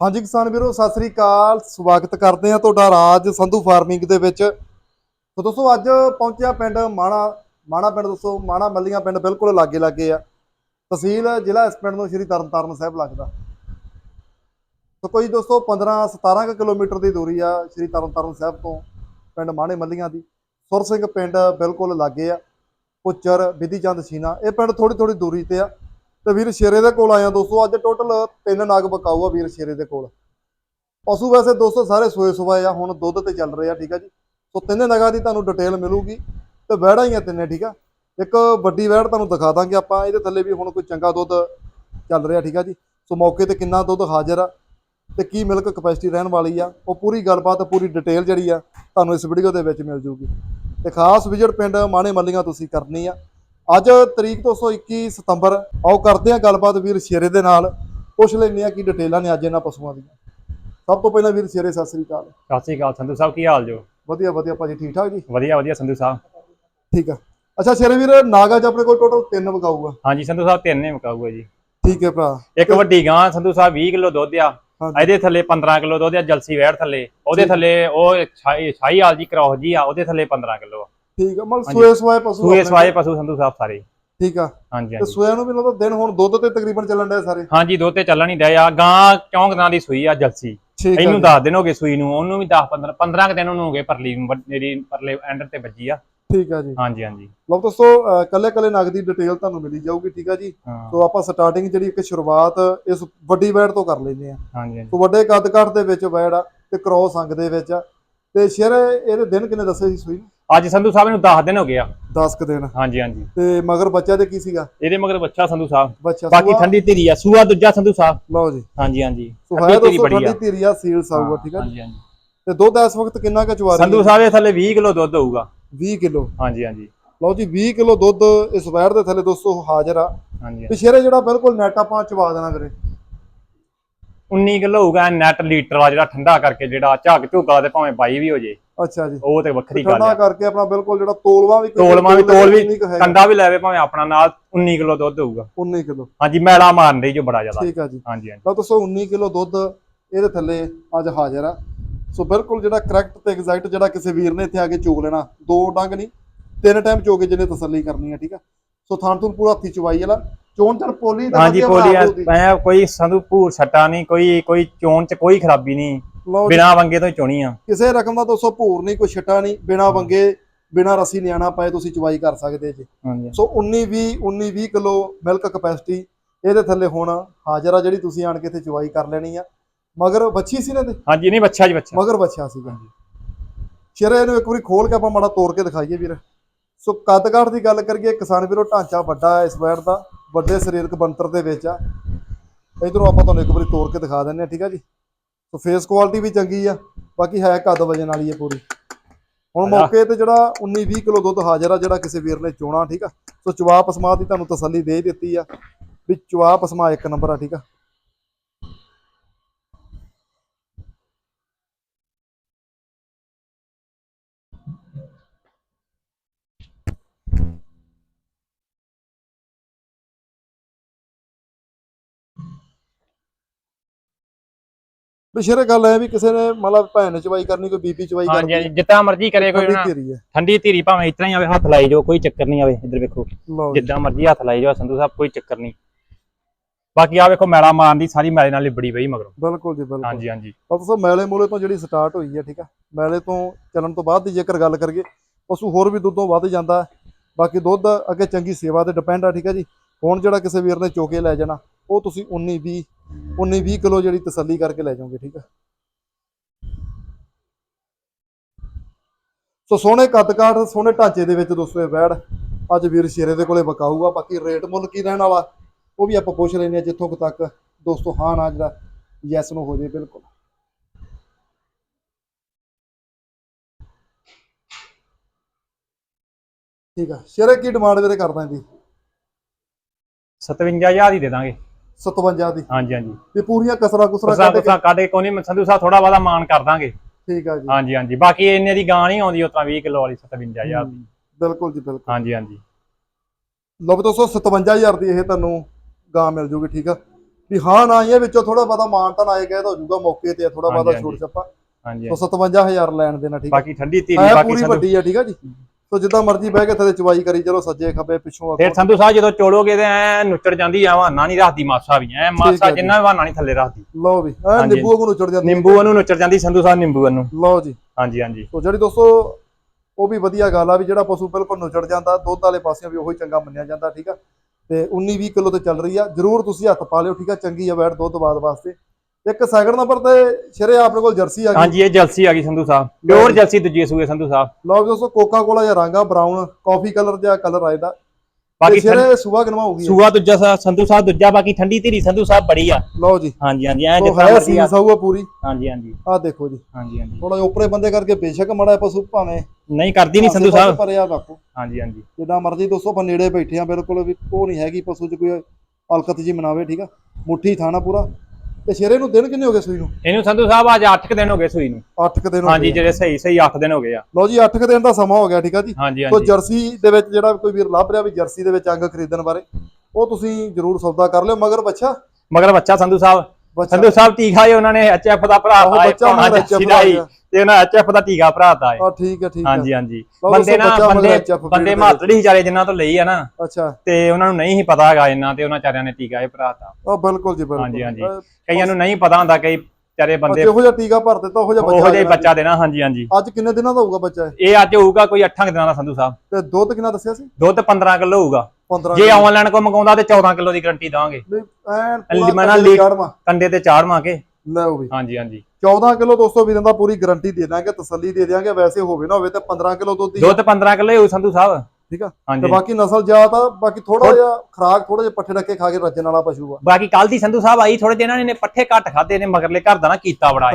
ਹਾਂਜੀ ਕਿਸਾਨ ਵੀਰੋ, ਸਤਿ ਸ੍ਰੀ ਅਕਾਲ। ਸਵਾਗਤ ਕਰਦੇ ਆ ਤੁਹਾਡਾ ਰਾਜ ਸੰਧੂ ਫਾਰਮਿੰਗ ਦੇ ਵਿੱਚ। ਸੋ ਦੋਸਤੋ, ਅੱਜ ਪਹੁੰਚਿਆ ਪਿੰਡ ਮਾਣਾ ਮਾਣਾ ਪਿੰਡ ਦੋਸਤੋ, ਮਾਣਾ ਮੱਲੀਆਂ ਪਿੰਡ ਬਿਲਕੁਲ ਲਾਗੇ ਲਾਗੇ ਆ। ਤਹਿਸੀਲ ਜ਼ਿਲ੍ਹਾ ਇਸ ਪਿੰਡ ਨੂੰ ਸ਼੍ਰੀ ਤਰਨਤਾਰਨ ਸਾਹਿਬ ਲੱਗਦਾ। ਸੋ ਕੋਈ ਦੋਸਤੋ 15 17 ਕੁ ਕਿਲੋਮੀਟਰ ਦੀ ਦੂਰੀ ਆ ਸ਼੍ਰੀ ਤਰਨਤਾਰਨ ਸਾਹਿਬ ਤੋਂ, ਪਿੰਡ ਮਾਣੇ ਮੱਲੀਆਂ ਦੀ। ਸੁਰ ਸਿੰਘ ਪਿੰਡ ਬਿਲਕੁਲ ਲਾਗੇ ਆ। ਪੁੱਚਰ ਵਿਧੀ ਚੰਦ ਛੀਨਾ ਇਹ ਪਿੰਡ ਥੋੜੀ ਥੋੜੀ ਦੂਰੀ ਤੇ ਆ। ਤੇ ਵੀਰ ਸ਼ੇਰੇ ਦੇ ਕੋਲ ਆਇਆ ਦੋਸਤੋ, ਅੱਜ ਟੋਟਲ ਤਿੰਨ ਨਾਗ ਬਕਾਊ ਆ ਵੀਰ ਸ਼ੇਰੇ ਦੇ ਕੋਲ। ਪਸ਼ੂ ਵੈਸੇ ਦੋਸਤੋ, ਸਾਰੇ ਸੋਏ ਸੁਬਾਏ ਆ, ਹੁਣ ਦੁੱਧ ਤੇ ਚੱਲ ਰਹੇ ਆ, ਠੀਕ ਆ ਜੀ। ਸੋ ਤਿੰਨੇ ਨਗਾਂ ਦੀ ਤੁਹਾਨੂੰ ਡਿਟੇਲ ਮਿਲੂਗੀ ਤੇ ਵਹਿੜਾਂ ਹੀ ਆ ਤਿੰਨੇ, ਠੀਕ ਆ। ਇੱਕ ਵੱਡੀ ਵਹਿੜ ਤੁਹਾਨੂੰ ਦਿਖਾ ਦਾਂਗੇ ਆਪਾਂ, ਇਹਦੇ ਥੱਲੇ ਵੀ ਹੁਣ ਕੋਈ ਚੰਗਾ ਦੁੱਧ ਚੱਲ ਰਿਹਾ, ਠੀਕ ਆ ਜੀ। ਸੋ ਮੌਕੇ ਤੇ ਕਿੰਨਾ ਦੁੱਧ ਹਾਜ਼ਰ ਆ ਤੇ ਕੀ ਮਿਲਕ ਕਪੈਸਿਟੀ ਰਹਿਣ ਵਾਲੀ ਆ, ਉਹ ਪੂਰੀ ਗੱਲਬਾਤ, ਪੂਰੀ ਡਿਟੇਲ ਜਿਹੜੀ ਆ, ਤੁਹਾਨੂੰ ਇਸ ਵੀਡੀਓ ਦੇ ਵਿੱਚ ਮਿਲ ਜੂਗੀ। ਤੇ ਖਾਸ ਵਿਜ਼ਿਟ ਪਿੰਡ ਮਾਣੇ ਮੱਲੀਆਂ ਤੁਸੀਂ ਕਰਨੀ ਆ। ਅੱਜ ਤਰੀਕ 221 ਸਤੰਬਰ ਆਓ ਕਰਦੇ ਆ ਗੱਲਬਾਤ ਵੀਰ ਸ਼ੇਰੇ ਦੇ ਨਾਲ। ਪੁੱਛ ਲੈਂਦੇ ਆ ਕੀ ਡਿਟੇਲਾਂ ਨੇ ਅੱਜ ਇਹਨਾਂ ਪਸ਼ੂਆਂ ਦੀਆਂ। ਸਭ ਤੋਂ ਪਹਿਲਾਂ ਵੀਰ ਸ਼ੇਰੇ ਸਤਿ ਸ੍ਰੀ ਅਕਾਲ। ਸਤਿ ਸ਼੍ਰੀ ਅਕਾਲ ਸੰਧੂ ਸਾਹਿਬ ਕੀ ਹਾਲ ਜੋ? ਵਧੀਆ ਵਧੀਆ ਭਾਜੀ ਠੀਕ ਠਾਕ ਜੀ? ਵਧੀਆ ਵਧੀਆ ਸੰਧੂ ਸਾਹਿਬ। ਠੀਕ ਆ। ਅੱਛਾ ਸ਼ੇਰੇ ਵੀਰ ਨਾਗਾ ਚ ਆਪਣੇ ਕੋਲ ਟੋਟਲ ਤਿੰਨ ਵਿਕਾਊਗਾ। ਹਾਂਜੀ ਸੰਧੂ ਸਾਹਿਬ ਤਿੰਨ ਨੇ ਮੁਕਾਊਗਾ ਜੀ। ਠੀਕ ਹੈ ਭਰਾ। ਇੱਕ ਵੱਡੀ ਗਾਂ ਸੰਧੂ ਸਾਹਿਬ 20 ਕਿਲੋ ਦੁੱਧ ਆ। ਇਹਦੇ ਥੱਲੇ 15 ਕਿਲੋ ਦੁੱਧ ਆ ਜਲਸੀ ਵੈੜ ਥੱਲੇ। ਉਹਦੇ। ਥੱਲੇ ਉਹ ਛਾਈ ਆਲ ਜੀ ਕਰੋਸ ਜੀ ਆ ਉਹਦੇ ਥੱਲੇ 15 ਕਿਲੋ ਠੀਕ ਆ ਮਤਲਬ। ਸੂਏ ਸਵਾਏ ਪਸ਼ੂ ਸੂਏ ਸਵਾਏ ਪਸ਼ੂ ਸੰਧੂ ਸਾਹਿਬ ਸਾਰੇ। ਠੀਕ ਆ। ਹਾਂਜੀ ਤੇ ਹਾਂਜੀ। ਸੂਏ ਨੂੰ ਵੀ ਲੱਗਦਾ ਦਿਨ ਹੁਣ ਦੁੱਧ ਤੇ ਤਕਰੀਬਨ ਚੱਲਣ ਡਿਆ ਸਾਰੇ। ਹਾਂਜੀ ਦੁੱਧ ਤੇ ਚੱਲਣ ਹੀ ਡਿਆ ਆ। ਗਾਂ ਚੌਂਕ ਦਿਨਾਂ ਦੀ ਸੂਈ ਆ ਜਲਸੀ। ਠੀਕ ਆ ਇਹਨੂੰ ਜੀ, 10 ਦਿਨ ਹੋ ਗਏ ਸੂਈ ਨੂੰ ਉਹਨੂੰ ਵੀ 10 15 15 ਕੁ ਦਿਨ ਉਹਨੂੰ ਹੋ ਗਏ ਪਰਲੀ ਨੂੰ, ਵੱਡ- ਜਿਹੜੀ ਪਰਲੇ ਐਂਡਰ ਤੇ ਵੱਜੀ ਆ। ਠੀਕ ਆ ਜੀ। ਹਾਂਜੀ ਹਾਂਜੀ। ਲਓ ਦੋਸਤੋ ਕੱਲੇ ਕੱਲੇ ਨਗ ਦੀ ਡਿਟੇਲ ਤੁਹਾਨੂੰ ਮਿਲੀ ਜਾਊਗੀ ਠੀਕ ਆ ਜੀ? ਹਾਂ। ਸੋ ਆਪਾਂ ਸਟਾਰਟਿੰਗ ਜਿਹੜੀ ਇੱਕ ਸ਼ੁਰੂਆਤ ਇਸ ਵੱਡੀ ਵੈੜ ਤੋਂ ਕਰ ਲੈਂਦੇ ਆ। ਹਾਂਜੀ ਹਾਂਜੀ। ਸੋ ਵੱਡੇ ਕੱਦ ਕੱਟ ਦੇ ਵਿੱਚ ਵੈੜ ਆ ਤੇ ਕ੍ਰੋਸ ਅੰਗ ਦੇ ਵਿੱਚ ਆ। ਤੇ ਸ਼ੇਰ ਇਹਦੇ ਦਿਨ ਕਿੰਨੇ ਦੱਸੇ ਸੀ ਸੂਈ ਅੱਜ ਸੰਧੂ ਸਾਹਿਬ ਨੂੰ 10 ਦਿਨ ਹੋ ਗਏ ਆ। 10 ਕ ਦਿਨ। ਹਾਂਜੀ ਹਾਂਜੀ। ਤੇ ਮਗਰ ਬੱਚਾ ਦੇ ਕੀ ਸੀਗਾ? ਇਹਦੇ ਮਗਰ ਬੱਚਾ ਸੰਧੂ ਸਾਹਿਬ। ਬਾਕੀ? ਠੰਡੀ ਧੀਰੀ ਆ। ਸੂਆ ਦੂਜਾ ਸੰਧੂ ਸਾਹਿਬ। ਲਓ ਜੀ। ਹਾਂਜੀ ਹਾਂਜੀ। ਸੋ ਠੰਡੀ ਹੈ ਧੀਰੀ ਦੋਸਤੋ ਠੰਡੀ ਧੀਰੀ ਆ ਸੀਲ ਸਾਊਗਾ ਠੀਕ ਆ ਹਾਂਜੀ ਹਾਂਜੀ। ਤੇ ਦੁੱਧ ਇਸ ਵਕਤ ਕਿੰਨਾ ਕੁ ਚਵਾ ਰਹੀ ਸੰਧੂ ਸਾਹਿਬ ਦੇ ਥੱਲੇ 20 ਕਿਲੋ ਦੁੱਧ ਹੋਊਗਾ। 20 ਕਿਲੋ। ਹਾਂਜੀ ਹਾਂਜੀ। ਲਓ ਜੀ 20 ਕਿਲੋ ਦੁੱਧ ਇਸ ਵੈੜ ਦੇ ਥੱਲੇ ਦੋਸਤੋ ਹਾਜ਼ਰ ਆ। ਹਾਂਜੀ ਤੇ ਸ਼ੇਰੇ ਜਿਹੜਾ ਬਿਲਕੁਲ ਨੈਟ ਆਪਾਂ ਚਵਾ ਦੇਣਾ ਵੀਰੇ। 19 ਕਿਲੋ ਹੋਊਗਾ ਨੈਟ ਲੀਟਰ ਆ ਜਿਹੜਾ ਠੰਡਾ ਕਰਕੇ ਜਿਹੜਾ ਝੱਗ ਝੁੱਗਾ ਤੇ ਭਾਵੇਂ ਬਾਈ ਵੀ ਹੋ ਜੇ। ਅੱਛਾ ਜੀ। ਉਹ ਤੇ ਵੱਖਰੀ ਗੱਲ ਠੰਡਾ ਕਰਕੇ ਆਪਣਾ ਬਿਲਕੁਲ ਜਿਹੜਾ ਤੋਲਵਾ ਵੀ ਤੋਲਵਾਂ ਵੀ ਤੋਲ ਵੀ ਕੰਡਾ ਵੀ ਲੈਵੇ ਭਾਵੇਂ ਆਪਣਾ ਨਾਲ 19 ਕਿਲੋ ਦੁੱਧ ਹੋਊਗਾ। 19 ਕਿਲੋ। ਹਾਂਜੀ ਮੈਲਾ ਮਾਰਨ ਰਹੀ ਜੋ ਬੜਾ ਜ਼ਿਆਦਾ। ਠੀਕ ਆ ਜੀ। ਹਾਂਜੀ ਹਾਂਜੀ। ਲਓ ਦੋਸਤੋ 19 ਕਿਲੋ ਦੁੱਧ ਇਹਦੇ ਥੱਲੇ ਅੱਜ ਹਾਜ਼ਰ ਆ। ਸੋ ਬਿਲਕੁਲ ਜਿਹੜਾ ਕਰੈਕਟ ਤੇ ਐਗਜ਼ੈਕਟ ਜਿਹੜਾ ਕਿਸੇ ਵੀਰ ਨੇ ਇੱਥੇ ਆ ਕੇ ਚੋਗ ਲੈਣਾ ਦੋ ਡੰਗ ਨਹੀਂ ਤਿੰਨ ਟਾਈਮ ਚੋਗੇ ਜਿਹਨੇ ਤਸੱਲੀ ਕਰਨੀ ਆ ਠੀਕ ਆ? ਸੋ ਥਾਣ ਤੋਂ ਪੂਰਾ ਹੱਥੀ ਚਵਾਈ ਵਾਲਾ। ਚੋਣ ਚੜ ਪੋਲੀ ਦਾ ਹਾਂਜੀ ਪੋਲੀ ਮੈਂ ਕੋਈ ਸੰਧੂ ਭੂਰ ਛੱਟਾ ਨਹੀਂ ਕੋਈ ਕੋਈ ਚੋਣ ਚ ਕੋਈ ਖਰਾਬੀ ਨਹੀਂ। ਬਿਨਾ ਵੰਗੇ ਤੋਂ ਚੋਣੀ ਆ। ਕਿਸੇ ਰਕਮ ਦਾ ਦੋਸਤੋ ਭੂਰ ਨਹੀਂ ਕੋਈ ਛਟਾ ਨਹੀਂ ਬਿਨਾ ਵੰਗੇ ਬਿਨਾ ਰਸੀ ਨਿਆਣਾ ਪਏ ਤੁਸੀਂ ਚਵਾਈ ਕਰ ਸਕਦੇ ਜੀ। ਹਾਂਜੀ। ਸੋ 19 20 19 20 ਕਿਲੋ ਮਿਲਕ ਕਪੈਸਿਟੀ ਇਹਦੇ ਥੱਲੇ ਹੁਣ ਹਾਜ਼ਰ ਆ ਜਿਹੜੀ ਤੁਸੀਂ ਆਣ ਕੇ ਇੱਥੇ ਚਵਾਈ ਕਰ ਲੈਣੀ ਆ। ਮਗਰ ਬੱਚੀ ਸੀ ਨਾ ਤੇ ਹਾਂਜੀ ਨਹੀਂ ਬੱਚਾ ਜੀ ਬੱਚਾ ਮਗਰ ਬੱਚਾ ਸੀਗਾ ਸ਼ੇਰੇ ਇਹਨੂੰ ਇੱਕ ਵਾਰੀ ਖੋਲ ਕੇ ਆਪਾਂ ਮਾੜਾ ਤੋੜ ਕੇ ਦਿਖਾਈਏ ਵੀਰ। ਸੋ ਕੱਦ ਕਾਠ ਦੀ ਗੱਲ ਕਰੀਏ ਕਿਸਾਨ ਵੀਰੋ ਢਾਂਚਾ ਵੱਡਾ ਹੈ ਇਸ ਵੈੜ ਦਾ। ਵੱਡੇ ਸਰੀਰਕ ਬੰਤਰ ਦੇ ਵਿੱਚ ਆ। ਇਧਰੋਂ ਆਪਾਂ ਤੁਹਾਨੂੰ ਇੱਕ ਵਾਰੀ ਤੋੜ ਕੇ ਦਿਖਾ ਦਿੰਨੇ ਆ ਠੀਕ ਆ ਜੀ? ਸੋ ਫੇਸ ਕੁਆਲਿਟੀ ਵੀ ਚੰਗੀ ਆ ਬਾਕੀ ਹੈ ਕੱਦ ਵਜਨ ਵਾਲੀ ਹੈ ਪੂਰੀ। ਹੁਣ। ਮੌਕੇ ਤੇ ਜਿਹੜਾ 19 20 ਕਿਲੋ ਦੁੱਧ ਹਾਜ਼ਰ ਆ ਜਿਹੜਾ ਕਿਸੇ ਵੀਰ ਨੇ ਚੋਣਾ ਠੀਕ ਆ? ਸੋ ਚਵਾ ਪਸਮਾ ਦੀ ਤੁਹਾਨੂੰ ਤਸੱਲੀ ਦੇ ਦਿੱਤੀ ਆ ਵੀ ਚਵਾ ਪਸਮਾ ਇੱਕ ਨੰਬਰ ਆ ਠੀਕ ਆ? ਸ਼ੇਰੇ ਗੱਲ ਹੈ ਵੀ ਕਿਸੇ ਨੇ ਮਤਲਬ ਭੈਣ ਨੇ ਚਵਾਈ ਕਰਨੀ ਕੋਈ ਬੀਬੀ ਚਵਾਈ ਕਰਨੀ ਹਾਂਜੀ ਜਿੱਦਾਂ ਮਰਜ਼ੀ ਕਰੇ ਕੋਈ ਨਾ। ਠੰਡੀ ਧੀਰੀ ਭਾਵੇਂ ਇਤਨਾ ਹੀ ਆਵੇ ਹੱਥ ਲਾਈ ਜੋ ਕੋਈ ਚੱਕਰ ਨਹੀਂ ਆਵੇ ਇੱਧਰ ਵੇਖੋ। ਜਿੱਦਾਂ ਮਰਜ਼ੀ ਹੱਥ ਲਾਈ ਜਾਓ ਸੰਧੂ ਸਾਹਿਬ ਕੋਈ ਚੱਕਰ ਨਹੀਂ। ਬਾਕੀ ਆ ਵੇਖੋ ਮੈਲਾ ਮਾਰਨ ਦੀ ਸਾਰੀ ਮੈਲੇ ਨਾਲ ਲਿਬੜੀ ਪਈ ਮਗਰੋਂ। ਬਿਲਕੁਲ ਜੀ ਬਿਲਕੁਲ। ਹਾਂਜੀ ਹਾਂਜੀ। ਪਰ ਦੱਸੋ ਮੈਲੇ ਮੂਲੇ ਤੋਂ ਜਿਹੜੀ ਸਟਾਰਟ ਹੋਈ ਹੈ ਠੀਕ ਆ? ਮੈਲੇ ਤੋਂ ਚੱਲਣ ਤੋਂ ਬਾਅਦ ਦੀ ਜੇਕਰ ਗੱਲ ਕਰੀਏ ਪਸ਼ੂ ਹੋਰ ਵੀ ਦੁੱਧੋਂ ਵੱਧ ਜਾਂਦਾ। ਬਾਕੀ ਦੁੱਧ ਅੱਗੇ ਚੰਗੀ ਸੇਵਾ ਤੇ ਡਿਪੈਂਡ ਆ ਠੀਕ ਆ ਜੀ। ਹੁਣ ਜਿਹੜਾ ਕਿਸੇ ਵੀਰ ਨੇ ਚੋਕੇ ਲੈ ਜਾਣਾ ਉਹ ਤੁਸੀਂ 19 20 19 20 ਕਿਲੋ ਜਿਹੜੀ ਤਸੱਲੀ ਕਰਕੇ ਲੈ ਜਾਓਗੇ, ਠੀਕ ਆ? ਸੋ ਸੋਹਣੇ ਕੱਦ ਕਾਠ ਸੋਹਣੇ ਢਾਂਚੇ ਦੇ ਵਿੱਚ ਦੋਸਤੋ ਇਹ ਵੈੜ ਅੱਜ ਵੀਰ ਸ਼ੇਰੇ ਦੇ ਕੋਲੇ ਬਕਾਊਗਾ ਬਾਕੀ ਰੇਟ ਮੁੱਲ ਕੀ ਰਹਿਣ ਵਾਲਾ, ਉਹ ਵੀ ਆਪਾਂ ਪੁੱਛ ਲੈਨੇ ਆ ਜਿੱਥੋਂ ਤੱਕ ਦੋਸਤੋ ਹਾਂ, ਨਾ ਜਿਹੜਾ ਯੈਸ ਨੂੰ ਹੋ ਜੇ ਬਿਲਕੁਲ। ਠੀਕ ਆ। ਸ਼ੇਰੇ ਕੀ ਡਿਮਾਂਡ ਵੀਰੇ ਕਰਦਾ ਇਹਦੀ 57000 ਹੀ ਦੇ ਦਾਂਗੇ। 57 ਦੀ। ਹਾਂਜੀ ਹਾਂਜੀ। ਤੇ ਪੂਰੀਆਂ ਕਸਰਾ ਕੁਸਰਾ ਕੁਸਾ ਕੱਢ ਕੇ ਕੱਢ ਕੇ ਕੋਈ ਨਹੀਂ ਸੰਧੂ ਸਾਹਿਬ ਥੋੜਾ ਬਹੁਤਾ ਮਾਨ ਕਰ ਦਾਂਗੇ। ਠੀਕ ਆ ਜੀ। ਹਾਂਜੀ ਹਾਂਜੀ। ਬਾਕੀ ਇੰਨੇ ਦੀ ਗਾਂ ਨਹੀਂ ਆਉਂਦੀ ਉਤਾਂ 20 ਕਿਲੋ ਵਾਲੀ 57000 ਦੀ। ਬਿਲਕੁਲ ਜੀ ਬਿਲਕੁਲ। ਹਾਂਜੀ ਹਾਂਜੀ। ਵੀ ਦੋਸਤੋ 57000 ਦੀ ਇਹ ਤੁਹਾਨੂੰ ਗਾਂ ਮਿਲ ਜੂਗੀ ਠੀਕ ਆ? ਵੀ ਹਾਂ ਨਾ ਇਹ ਵਿੱਚੋਂ ਥੋੜਾ ਬਹੁਤਾ ਮਾਨਤਾਨ ਆਏ ਗਏ ਤਾਂ ਹੋ ਜਾਊਗਾ ਮੌਕੇ ਤੇ ਥੋੜਾ ਹਾਂਜੀ, ਛੋਟ ਛੱਪਾ ਹਾਂਜੀ ਸੋ 57000 ਲੈਣ ਦੇਣਾ ਠੀਕ ਬਾਕੀ ਠੰਡੀ ਹੈ ਬਾਕੀ ਵੱਡੀ ਆ ਠੀਕ ਆ ਜੀ? ਸੋ ਜਿੱਦਾਂ ਮਰਜ਼ੀ ਬਹਿ ਕੇ ਥਲੇ ਚਵਾਈ ਕਰੀ ਚਲੋ ਸੱਜੇ ਖੱਬੇ ਪਿੱਛੋਂ ਫਿਰ ਸੰਧੂ ਸਾਹਿਬ ਜਦੋਂ ਚੋਲੋਗੇ ਤੇ ਐ ਨੁੱਚੜ ਜਾਂਦੀ ਆ ਹਵਾਨਾ ਨਹੀਂ ਰੱਖਦੀ ਮਾਸਾ ਵੀ ਐ ਮਾਸਾ। ਜਿੰਨਾ ਵੀ ਹਵਾਨਾ ਨਹੀਂ ਥੱਲੇ ਰੱਖਦੀ। ਲਓ ਵੀ ਐ। ਨਿੰਬੂ ਨੂੰ ਚੜ ਜਾਂਦੀ ਨਿੰਬੂ ਉਹਨੂੰ ਨੁੱਚੜ ਜਾਂਦੀ ਸੰਧੂ ਸਾਹਿਬ ਨਿੰਬੂ ਉਹਨੂੰ ਲਓ ਜੀ। ਹਾਂਜੀ ਹਾਂਜੀ। ਸੋ ਜਿਹੜੀ ਦੋਸਤੋ ਉਹ ਵੀ ਵਧੀਆ ਗੱਲ ਆ ਵੀ ਜਿਹੜਾ ਪਸ਼ੂ ਬਿਲਕੁਲ ਨੁਚੜ ਜਾਂਦਾ ਦੁੱਧ ਵਾਲੇ ਪਾਸਿਓਂ ਵੀ ਉਹੀ ਚੰਗਾ ਮੰਨਿਆ ਜਾਂਦਾ ਠੀਕ ਆ? ਤੇ 19 20 ਕਿਲੋ ਤੇ ਚੱਲ ਰਹੀ ਆ। ਜਰੂਰ ਤੁਸੀਂ ਹੱਥ ਪਾ ਲਿਓ ਠੀਕ ਆ? ਚੰਗੀ ਆ ਵੈਟ ਦੁੱਧ ਬਾਦ ਵਾਸਤੇ। ਇੱਕ ਸੈਕਿੰਡ ਨੰਬਰ ਤੇ ਸ਼ਰੇ ਆਪਣੇ ਕੋਲ ਜਰਸੀ ਆ ਗਈ। ਹਾਂਜੀ ਇਹ ਜਲਸੀ ਆ ਗਈ ਸੰਧੂ ਸਾਹਿਬ। ਪਿਓਰ ਜਲਸੀ ਦੂਜੀ ਸੂਏ ਸੰਧੂ ਸਾਹਿਬ। ਲਓ ਦੋਸਤੋ ਕੋਕਾ ਕੋਲਾ ਜਾਂ ਰੰਗ ਬਰਾਊਨ ਕਾਫੀ ਕਲਰ ਜਿਹਾ ਕਲਰ ਆਇਦਾ ਬਾਕੀ ਤੇ ਸ਼ਰੇ ਸੁਬਾ ਕਿਨਵਾ ਹੋਊਗੀ? ਸੂਆ ਦੂਜਾ ਸਾ- ਸੰਧੂ ਸਾਹਿਬ ਦੂਜਾ ਬਾਕੀ ਠੰਡੀ ਧੀਰੀ ਸੰਧੂ ਸਾਹਿਬ ਬੜੀ ਆ। ਲਓ ਜੀ। ਹਾਂਜੀ ਹਾਂਜੀ ਐ ਸੋ ਜਿੱਦਾਂ ਹੈ ਮਰਜ਼ੀ ਆ। ਸੀਸ ਆਊਗਾ ਪੂਰੀ। ਹਾਂਜੀ ਹਾਂਜੀ। ਆ ਦੇਖੋ ਜੀ। ਹਾਂਜੀ ਹਾਂਜੀ। ਥੋੜਾ ਜਿਹਾ ਉੱਪਰੇ ਬੰਦੇ ਕਰਕੇ ਬੇਸ਼ੱਕ ਮੜਾ ਪਸ਼ੂ ਭਾਵੇਂ। ਨਹੀਂ ਕਰਦੀ ਨਹੀਂ ਸੰਧੂ ਸਾਹਿਬ। ਪਰ ਦੇਖੋ ਹਾਂਜੀ ਹਾਂਜੀ। ਜਿੱਦਾਂ ਮਰਜ਼ੀ ਦੋਸਤੋ ਆਪਾਂ ਨੇੜੇ ਬੈਠੇ ਆ ਬਿਲਕੁਲ ਵੀ ਉਹ ਨਹੀਂ ਹੈਗੀ ਪਸ਼ੂ 'ਚ ਕੋਈ ਹਲਕਤ ਜੀ ਮਨਾਵੇ ਠੀਕ ਆ? ਮੁੱਠੀ ਥਾਣਾ ਪੂਰਾ। ਤੇ ਸ਼ੇਰੇ ਨੂੰ ਦਿਨ ਕਿੰਨੇ ਹੋ ਗਏ ਸੂਈ ਨੂੰ? ਇਹਨੂੰ ਸੰਧੂ ਸਾਹਿਬ ਅੱਜ 8 ਕੁ ਦਿਨ ਹੋ ਗਏ ਸੂਈ ਨੂੰ। 8 ਕੁ ਦਿਨ ਹੋ ਹਾਂਜੀ ਜਿਹੜੇ ਸਹੀ ਸਹੀ 8 ਦਿਨ ਹੋ ਗਏ ਆ। ਲਓ ਜੀ 8 ਕੁ ਦਿਨ ਦਾ ਸਮਾਂ ਹੋ ਗਿਆ ਠੀਕ ਆ ਜੀ? ਹਾਂਜੀ ਹਾਂਜੀ। ਜਰਸੀ ਦੇ ਵਿੱਚ ਜਿਹੜਾ ਕੋਈ ਵੀਰ ਲੱਭ ਰਿਹਾ ਵੀ ਜਰਸੀ ਦੇ ਵਿੱਚ ਅੰਗ ਖਰੀਦਣ ਬਾਰੇ ਉਹ ਤੁਸੀਂ ਜਰੂਰ ਸੌਦਾ ਕਰ ਲਿਓ। ਮਗਰ ਬੱਚਾ? ਮਗਰ ਬੱਚਾ ਸੰਧੂ ਸਾਹਿਬ। ਸੰਧੂ ਸਾਹਿਬ ਟੀਕਾ ਹੀ ਉਹਨਾਂ ਨੇ ਐਚਐਫ ਦਾ ਭਰਾ ਆਹੋ, ਆਏ ਬੱਚਾ ਮਗਰ ਹੀ। ਦਾ ਤੇ ਉਹਨਾਂ ਐਚਐਫ ਦਾ ਟੀਕਾ ਭਰਾ ਦਾ ਹੈ ਆ ਠੀਕ ਹੈ ਠੀਕ ਹੈ। ਹਾਂਜੀ ਹਾਂਜੀ। ਲਓ ਬੰਦੇ ਨਾ ਬੱਚਾ ਬੰਦੇ HF ਬੰਦੇ ਦੇ ਮਾਤੜੀ ਵਿਚਾਰੇ ਜਿਨ੍ਹਾਂ ਤੋਂ ਲਈ ਆ ਨਾ ਅੱਛਾ। ਤੇ ਉਹਨਾਂ ਨੂੰ ਨਹੀਂ ਹੀ ਪਤਾ ਹੈਗਾ ਇਹਨਾਂ ਤੇ ਉਹਨਾਂ ਚਾਰਿਆਂ ਨੇ ਟੀਕਾ ਇਹ ਭਰਾ ਤਾ। ਆ ਬਿਲਕੁਲ ਜੀ ਬਿਲਕੁਲ। ਹਾਂਜੀ, ਹਾਂਜੀ। ਅਹ, ਕਈਆਂ ਨੂੰ ਨਹੀਂ ਪਤਾ ਹੁੰਦਾ ਕਈ ਵਿਚਾਰੇ ਬੰਦੇ ਜਿਹੋ ਜਿਹਾ ਟੀਕਾ ਭਰ ਦਿੱਤਾ ਉਹੋ ਜਿਹਾ ਉਹੋ ਬੱਚਾ ਜਿਹਾ ਹੀ ਆ ਬੱਚਾ ਦੇਣਾ ਹਾਂਜੀ ਹਾਂਜੀ। ਅੱਜ ਕਿੰਨੇ ਦਿਨਾਂ ਦਾ ਹੋਊਗਾ ਬੱਚਾ ਇਹ? ਇਹ ਅੱਜ ਹੋਊਗਾ ਕੋਈ 8 ਦਿਨਾਂ ਦਾ ਸੰਧੂ ਸਾਹਿਬ। ਤੇ ਦੁੱਧ ਕਿੰਨਾ ਦੱਸਿਆ ਸੀ? ਦੁੱਧ 15 ਕਿਲੋ ਹੋਊਗਾ। 15 ਜੇ ਆਨਲਾਈਨ ਕੋ ਮੰਗਾਉਂਦਾ ਤੇ 14 ਕਿਲੋ ਦੀ ਗਾਰੰਟੀ ਦਾਂਗੇ। ਐਨ ਮੈਂ ਨਾ ਪੂਰਾ ਲੀ-। ਕੰਡੇ ਤੇ ਚਾੜਵਾਂ ਕੇ। ਲਓ ਵੀ। ਹਾਂਜੀ ਹਾਂਜੀ। 14 ਕਿਲੋ ਦੋਸਤੋ ਵੀਰਾਂ ਦਾ ਪੂਰੀ ਗਾਰੰਟੀ ਦੇ ਦਾਂਗੇ ਤਸੱਲੀ ਦੇ ਦਿਆਂਗੇ, ਵੈਸੇ ਹੋਵੇ ਨਾ ਹੋਵੇ ਤੇ 15 ਕਿਲੋ ਦੁੱਧ ਦੀ ਦੁੱਧ 15 ਕਿਲੋ ਹੋਊ ਸੰਧੂ ਸਾਹਿਬ। ਠੀਕ ਆ? ਤੇ ਬਾਕੀ ਨਸਲ ਜਾਤ ਆ ਬਾਕੀ ਥੋੜਾ ਜਿਹਾ ਖਰਾਕ ਥੋੜਾ ਜਿਹਾ ਪੱਠੇ ਰੱਖੇ ਖਾ ਕੇ ਰੱਜਣ ਵਾਲਾ ਪਸ਼ੂ ਆ। ਬਾਕੀ ਕੱਲ ਦੀ ਸੰਧੂ ਸਾਹਿਬ ਆਈ ਥੋੜੇ ਦਿਨਾਂ ਨੇ ਪੱਠੇ ਘੱਟ ਖਾਦੇ ਨੇ ਮਗਰਲੇ ਘਰ ਦਾ ਨਾ ਕੀਤਾ ਬੜਾ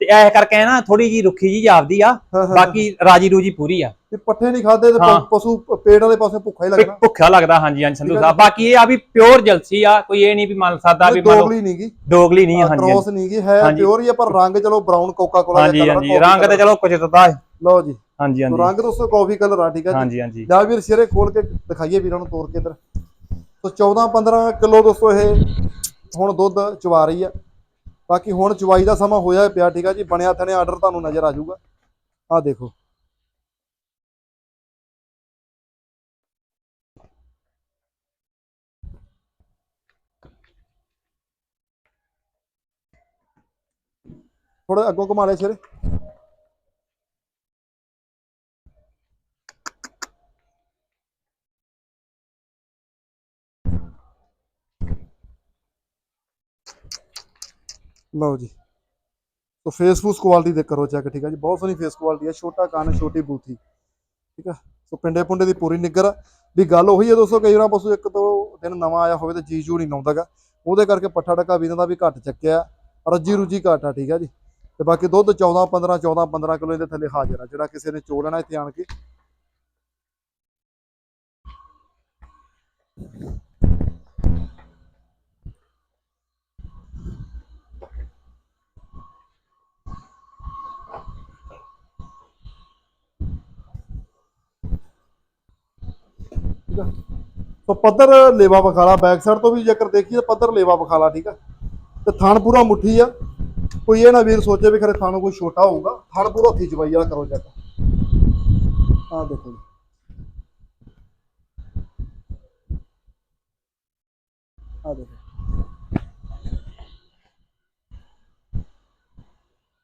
ਤੇ ਐ ਕਰਕੇ ਨਾ ਥੋੜੀ ਜੀ ਰੁੱਖੀ ਜੀ ਜਾਪਦੀ ਆ। ਬਾਕੀ ਰਾਜੀ ਰੂਜੀ ਪੂਰੀ ਆ। ਤੇ ਪੱਠੇ ਨਹੀਂ ਖਾਦੇ ਤੇ ਪਸ਼ੂ ਪੇੜ ਵਾਲੇ ਪਾਸੇ ਭੁੱਖਾ ਹੀ ਵੀ ਲੱਗਣਾ ਭੁੱਖਾ ਲੱਗਦਾ ਹਾਂਜੀ ਹਾਂਜੀ ਸੰਧੂ ਸਾਹਿਬ। ਬਾਕੀ ਇਹ ਆ ਵੀ ਪਿਓਰ ਜਲਸੀ ਆ ਕੋਈ ਇਹ ਨਹੀਂ ਵੀ ਮੰਨ ਸਕਦਾ ਵੀ ਮੰਨ ਦੋਗਲੀ ਨਹੀਂਗੀ ਡੋਗਲੀ ਨਹੀਂ ਹਾਂਜੀ ਕ੍ਰੋਸ ਨਹੀਂਗੀ ਹੈ। ਪਿਓਰ ਹੀ ਆ ਪਰ ਰੰਗ ਚਲੋ ਬਰਾਊਨ ਕੋਕਾ ਕੋਲਾ ਹਾਂਜੀ ਹਾਂਜੀ। ਰੰਗ ਤੇ ਚਲੋ ਕੁਝ ਹੈ ਲਓ ਜੀ। ਹਾਂਜੀ ਹਾਂਜੀ। ਰੰਗ ਦੋਸਤੋ ਕਾਫੀ ਕਲਰ ਆ ਠੀਕ ਆ ਜੀ? ਹਾਂਜੀ ਹਾਂਜੀ। ਲੈ ਵੀਰ ਸਿਰੇ ਖੋਲ ਕੇ ਦਿਖਾਈਏ ਵੀਰਾਂ ਨੂੰ ਤੋੜ ਕੇ ਇੱਧਰ। ਸੋ 14 15 ਕਿਲੋ ਦੋਸਤੋ ਇਹ ਹੁਣ ਦੁੱਧ ਚਵਾ ਰਹੀ ਆ। ਬਾਕੀ ਹੁਣ ਚਵਾਈ ਦਾ ਸਮਾਂ ਹੋਇਆ ਪਿਆ ਠੀਕ ਆ ਜੀ? ਬਣਿਆ ਥਣੇ ਆਰਡਰ ਤੁਹਾਨੂੰ ਨਜ਼ਰ ਆ ਜਾਊਗਾ। ਆ ਦੇਖੋ। ਥੋੜਾ ਅੱਗੋਂ ਘੁਮਾ ਲੈ ਸਿਰੇ। ਲਓ ਜੀ। ਸੋ ਫੇਸ ਫੂਸ ਕੁਆਲਿਟੀ ਦੇ ਕਰੋ ਚੈੱਕ ਠੀਕ ਆ ਜੀ। ਬਹੁਤ ਸੋਹਣੀ ਫੇਸ ਕੁਆਲਿਟੀ ਆ, ਛੋਟਾ ਕੰਨ, ਛੋਟੀ ਬੂਥੀ, ਠੀਕ ਆ। ਸੋ ਪਿੰਡੇ ਪੁੰਡੇ ਦੀ ਪੂਰੀ ਨਿੱਗਰ ਆ। ਵੀ ਗੱਲ ਉਹੀ ਹੈ ਦੋਸਤੋ, ਕਈ ਵਾਰ ਪਸ਼ੂ ਇੱਕ ਦੋ ਦਿਨ ਨਵਾਂ ਆਇਆ ਹੋਵੇ ਤੇ ਜੀ ਜੂ ਨਹੀਂ ਲਾਉਂਦਾਗਾ ਉਹਦੇ ਕਰਕੇ ਪੱਠਾ ਡੱਕਾ ਵੀਰਾਂ ਦਾ ਵੀ ਘੱਟ ਚੱਕਿਆ। ਰੱਜੀ ਰੁਜੀ ਘੱਟ ਆ, ਠੀਕ ਆ ਜੀ। ਤੇ ਬਾਕੀ ਦੁੱਧ 14 15 14 15 ਕਿਲੋ ਇਹਦੇ ਥੱਲੇ ਹਾਜ਼ਰ ਆ, ਜਿਹੜਾ ਕਿਸੇ ਨੇ ਚੋ ਲੈਣਾ ਇੱਥੇ ਆਣ ਕੇ। ਠੀਕ ਆ। ਸੋ ਪੱਧਰ ਲੇਵਾ ਬਖਾਲਾ ਬੈਕ ਸਾਈਡ ਤੋਂ ਵੀ ਜੇਕਰ ਦੇਖੀਏ ਤਾਂ ਪੱਧਰ ਲੇਵਾ ਬਖਾਲਾ, ਠੀਕ ਆ। ਤੇ ਥਣ ਪੂਰਾ ਮੁੱਠੀ ਆ। ਕੋਈ ਇਹ ਨਾ ਵੀਰ ਸੋਚੇ ਵੀ ਖਰੇ ਥਣ ਕੋਈ ਛੋਟਾ ਹੋਊਗਾ। ਥਣ ਪੂਰਾ ਹੱਥੀ ਚਵਾਈ ਵਾਲਾ ਕਰੋ ਚੈੱਕ ਆਹ ਦੇਖੋ ਜੀ। ਆਹ ਦੇਖੋ।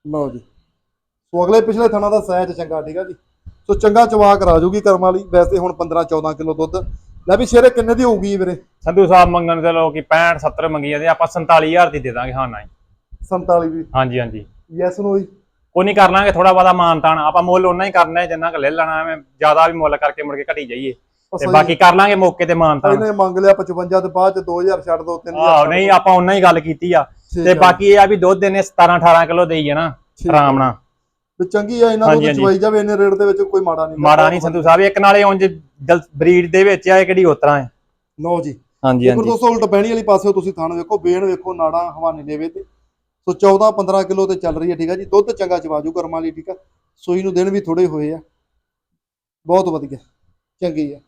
ਲਓ ਜੀ। ਸੋ ਅਗਲੇ ਪਿਛਲੇ ਥਾਣਾ ਦਾ ਸਾਈਜ਼ ਚੰਗਾ, ਠੀਕ ਆ ਜੀ। ਸੋ ਚੰਗਾ ਚਵਾ ਕਰਾ ਜੂਗੀ ਕਰਮ ਵਾਲੀ। ਵੈਸੇ ਹੁਣ 15 14 ਕਿਲੋ ਦੁੱਧ। ਲੈ ਵੀ ਸ਼ੇਰੇ ਕਿੰਨੇ ਦੀ ਹੋਊਗੀ ਵੀਰੇ? ਸੰਧੂ ਸਾਹਿਬ ਮੰਗਣ ਦੇ ਲੋਕੀ 65 70 ਮੰਗੀ ਜਾਂਦੇ ਆਪਾਂ 47000 ਦੀ ਦੇ ਦਾਂਗੇ। ਹਾਂ ਨਾ 47 ਵੀ? ਹਾਂਜੀ ਹਾਂਜੀ। ਯੈਸ ਨੂੰ ਹੀ ਕੋਈ ਨਹੀਂ ਕਰ ਲਾਂਗੇ ਥੋੜਾ ਬਹੁਤਾ ਮਾਨਤਾਨ ਆਪਾਂ ਮੁੱਲ ਉਹਨਾਂ ਹੀ ਕਰਨਾ ਹੈ ਜਿੰਨਾ ਕੁ ਲੈ ਲੈਣਾ ਐਵੇਂ ਜ਼ਿਆਦਾ ਵੀ ਮੁੱਲ ਕਰਕੇ ਮੁੜ ਕੇ ਘਟੀ ਜਾਈਏ। ਤੇ ਬਾਕੀ ਕਰ ਲਾਂਗੇ ਮੌਕੇ ਤੇ ਮਾਨਤਾਨ ਇਹਨੇ ਮੰਗ ਲਿਆ 55 ਤੇ ਬਾਅਦ ਚ 2000 ਛੱਡ ਦੋ 3000 ਆਹ ਨਹੀਂ ਆਪਾਂ ਉਹਨਾਂ ਹੀ ਗੱਲ ਕੀਤੀ ਆ। ਤੇ ਬਾਕੀ ਇਹ ਆ ਵੀ ਦੁੱਧ ਇਹਨੇ 17 18 ਕਿਲੋ ਦੇਈ ਜਾਣਾ ਠੀਕ ਆ। ਆਰਾਮ ਨਾਲ। ਵੀ ਚੰਗੀ ਆ ਇਹਨਾਂ ਹਾਂਜੀ, ਨੂੰ ਹਾਂਜੀ। ਚਵਾਈ ਜਾਵੇ ਇੰਨੇ ਰੇਟ ਦੇ ਵਿੱਚ ਕੋਈ ਮਾੜਾ ਨਹੀਂ। ਮਾੜਾ ਨਹੀਂ ਸੰਧੂ ਸਾਹਿਬ ਇੱਕ ਨਾਲੇ ਉਂਝ ਬਰੀਡ ਦੇ ਵਿੱਚ ਆ ਇਹ ਕਿਹੜੀ ਉਤਰਾ ਹੈ? ਲਓ ਜੀ। ਹਾਂਜੀ ਇੱਕ ਦੋਸਤੋ ਉਲਟ ਬਹਿਣੀ ਵਾਲੀ ਪਾਸੇ ਤੁਸੀਂ ਥਾਣ ਵੇਖੋ ਬੇਣ ਵੇਖੋ ਨਾੜਾਂ ਹਵਾਨੇ ਦੇਵੇ ਤੇ। ਸੋ 14 15 ਕਿਲੋ ਤੇ ਚੱਲ ਰਹੀ ਹੈ ਠੀਕ ਆ ਜੀ। ਦੁੱਧ ਚੰਗਾ ਚਵਾਜੂ ਕਰਮਾਂ ਲਈ ਠੀਕ ਆ। ਸੂਈ ਨੂੰ ਦਿਨ ਵੀ ਥੋੜੇ ਹੋਏ ਆ। ਬਹੁਤ ਵਧੀਆ ਚੰਗੀ ਆ।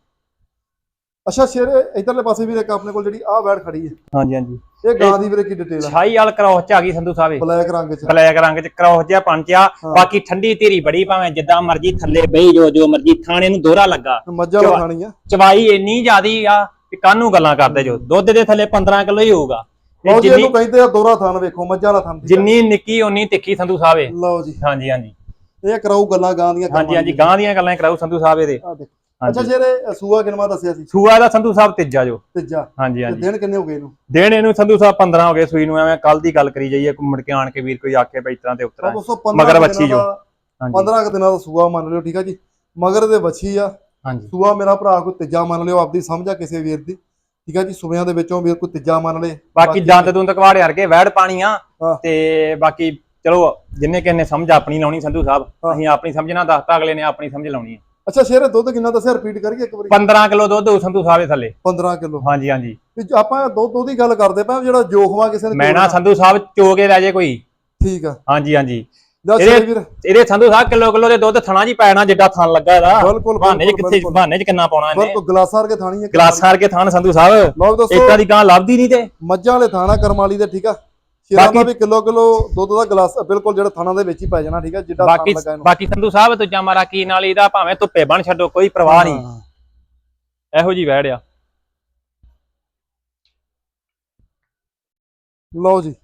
ਅੱਛਾ ਸ਼ੇਰ ਇਧਰਲੇ ਪਾਸੇ ਵੀ ਇੱਕ ਆਪਣੇ ਕੋਲ ਜਿਹੜੀ ਆਹ ਵੈੜ ਖੜੀ ਹੈ। ਹਾਂਜੀ ਹਾਂਜੀ। ਇਹ ਗਾਂ ਦੀ ਵੀਰੇ ਕੀ ਡਿਟੇਲ ਆ? ਛਾਈ ਵਾਲ ਕ੍ਰੋਸ ਚ ਆ ਗਈ ਸੰਧੂ ਸਾਹਿਬ। ਬਲੈਕ ਰੰਗ ਚ। ਬਲੈਕ ਰੰਗ ਚ ਕ੍ਰੋਸ ਜਿਹਾ ਪੰਚਿਆ। ਬਾਕੀ ਠੰਡੀ ਧੀਰੀ ਬੜੀ ਭਾਵੇਂ ਜਿੱਦਾਂ ਮਰਜ਼ੀ ਥੱਲੇ ਬਈ ਜੋ ਜੋ ਮਰਜ਼ੀ ਥਾਣੇ ਨੂੰ ਦੋਹਰਾ ਲੱਗਾ। ਮੱਝਾਂ ਆ। ਚਵਾਈ ਇੰਨੀ ਜ਼ਿਆਦੀ ਆ ਕਿ ਕਾਹਨੂੰ ਗੱਲਾਂ ਕਰਦੇ ਜੋ। ਦੁੱਧ ਦੇ ਥੱਲੇ 15 ਕਿਲੋ ਹੀ ਹੋਊਗਾ। ਲਓ ਜੀ ਇਹਨੂੰ ਕਹਿੰਦੇ ਆ ਦੋਰਾ ਥਾਨ ਵੇਖੋ ਮੱਝਾਂ ਵਾਲਾ ਥਾਨ ਜਿੰਨੀ ਨਿੱਕੀ ਓਨੀ ਤਿੱਖੀ ਸੰਧੂ ਸਾਹਿਬ। ਲਓ ਜੀ। ਹਾਂਜੀ ਹਾਂਜੀ। ਇਹ ਕਰਾਊ ਗੱਲਾਂ ਗਾਂ ਦੀਆਂ ਹਾਂਜੀ ਹਾਂਜੀ ਗਾਂ ਦੀਆਂ ਗੱਲਾਂ ਕਰਾਉ ਸੰਧੂ ਸਾਹਿਬ ਇਹਦੇ। ਆ ਦੇਖੋ। ਅੱਛਾ ਜਿਹੜੇ ਸੂਆ ਕਿਨਵਾ ਦੱਸਿਆ ਸੀ? ਸੂਆ ਦਾ ਸੰਧੂ ਸਾਹਿਬ ਤੀਜਾ ਜੋ। ਤੀਜਾ। ਹਾਂਜੀ ਹਾਂਜੀ। ਦਿਨ ਕਿੰਨੇ ਹੋ ਗਏ ਇਹਨੂੰ? ਦੇਣ ਇਹਨੂੰ ਸੰਧੂ ਸਾਹਿਬ 15 ਹੋ ਗਏ ਸੂਈ ਨੂੰ ਐਵੇਂ ਕੱਲ ਦੀ ਗੱਲ ਕਰੀ ਜਾਈਏ ਕੋਈ ਮੁੜ ਕੇ ਆਣ ਕੇ ਵੀਰ ਕੋਈ ਆਖੇ ਬਈ ਤਰ੍ਹਾਂ ਤੇ ਉਤਰਾ ਤਾਂ ਦੋਸਤੋ 15 ਮਗਰ ਦਿਨਾਂ ਜੋ। ਹਾਂਜੀ। 15 ਕੁ ਦਿਨਾਂ ਦਾ ਸੂਆ ਮੰਨ ਲਿਓ ਠੀਕ ਆ ਜੀ? ਮਗਰ ਦੇ ਵੱਛੀ ਆ। ਹਾਂਜੀ। ਸੂਆ ਮੇਰਾ ਭਰਾ ਕੋਈ ਤੀਜਾ ਮੰਨ ਲਿਓ ਆਪਦੀ ਸਮਝ ਆ ਕਿਸੇ ਵੀਰ ਦੀ। ਠੀਕ ਆ ਜੀ? ਸੂਬਿਆਂ ਦੇ ਵਿੱਚੋਂ ਵੀਰ ਕੋਈ ਤੀਜਾ ਮੰਨ ਲੇ। ਬਾਕੀ ਦੰਦ ਦੁੰਦ ਕਵਾੜ ਕਰਕੇ ਵੈੜ ਪਾਣੀ ਆ। ਤੇ ਬਾਕੀ ਚਲੋ ਜਿੰਨੇ ਕਿਸੇ ਨੇ ਸਮਝ ਆਪਣੀ ਲਾਉਣੀ ਸੰਧੂ ਸਾਹਿਬ। ਅਸੀਂ ਆਪਣੀ ਸਮਝਣਾ ਦੱਸਤਾ ਅਗਲੇ ਨੇ ਆਪਣੀ ਸਮਝ ਲਾਉਣੀ ਹੈ ਅੱਛਾ ਸ਼ੇਰੇ ਦੁੱਧ ਕਿੰਨਾ ਦੱਸਿਆ? ਰਿਪੀਟ ਕਰੀਏ ਇੱਕ ਵਾਰੀ। 15 ਕਿਲੋ ਦੁੱਧ ਸੰਧੂ ਸਾਹਿਬ ਦੇ ਥੱਲੇ। 15 ਕਿਲੋ। ਹਾਂਜੀ ਹਾਂਜੀ। ਵੀ ਆਪਾਂ ਦੁੱਧ ਦੁੱਧ ਦੀ ਗੱਲ ਕਰਦੇ ਪਏ ਜਿਹੜਾ ਜੋਖਵਾ ਕਿਸੇ ਨੇ ਮੈਂ ਨਾ ਚੋਣਾ। ਸੰਧੂ ਸਾਹਿਬ ਚੋ ਕੇ ਲੈ ਜੇ ਕੋਈ। ਠੀਕ ਆ। ਹਾਂਜੀ ਹਾਂਜੀ। ਇਹਦੇ- ਇਹਦੇ ਸੰਧੂ ਸਾਹਿਬ ਕਿਲੋ ਕਿਲੋ ਦੇ ਦੁੱਧ ਥਣਾ ਜੀ ਪੈਣਾ ਜਿੱਡਾ ਥਣ ਲੱਗਾ ਇਹਦਾ। ਬਿਲਕੁਲ ਬਹਾਨੇ ਚ ਕਿੱਥੇ ਬਹਾਨੇ ਚ ਕਿੰਨਾ ਪਾਉਣਾ ਇਹਨੇ। ਬਿਲਕੁਲ ਗਲਾਸਾਂ ਵਰਗੇ ਥਾਣੀ ਹੈ ਗਲਾਸਾਂ ਕਰਕੇ ਥਣ ਸੰਧੂ ਸਾਹਿਬ। ਇੱਕਾਂ ਦੀ ਗਾਂ ਲੱਭਦੀ ਨਹੀਂ ਤੇ। ਮੱਝਾਂ ਵਾਲੇ ਥਾਣਾ ਕਰਮਾਲੀ ਦੇ ਠੀਕ ਆ? ਸ਼ੇਰਾਂ ਦਾ ਬਾਕੀ- ਵੀ ਕਿਲੋ ਕਿਲੋ ਦੁੱਧ ਦਾ ਗਲਾਸ ਬਿਲਕੁਲ ਜਿਹੜਾ ਥਾਣਾ ਦੇ ਵਿੱਚ ਹੀ ਪੈ ਜਾਣਾ ਠੀਕ ਆ ਜਿੱਡਾ ਥਾਣ ਬਾਕੀ ਲੱਗਾ ਇਹਨੂੰ। ਬਾਕੀ ਸੰਧੂ ਸਾਹਿਬ ਦੂਜਾ ਮਾਰਾ ਕੀ ਨਾਲ ਇਹਦਾ ਭਾਵੇਂ ਧੁੱਪੇ ਬਣ ਛੱਡੋ ਕੋਈ ਪਰਵਾਹ ਨਹੀਂ। ਹਾਂ। ਇਹੋ ਜੀ ਆ। ਲਓ ਜੀ।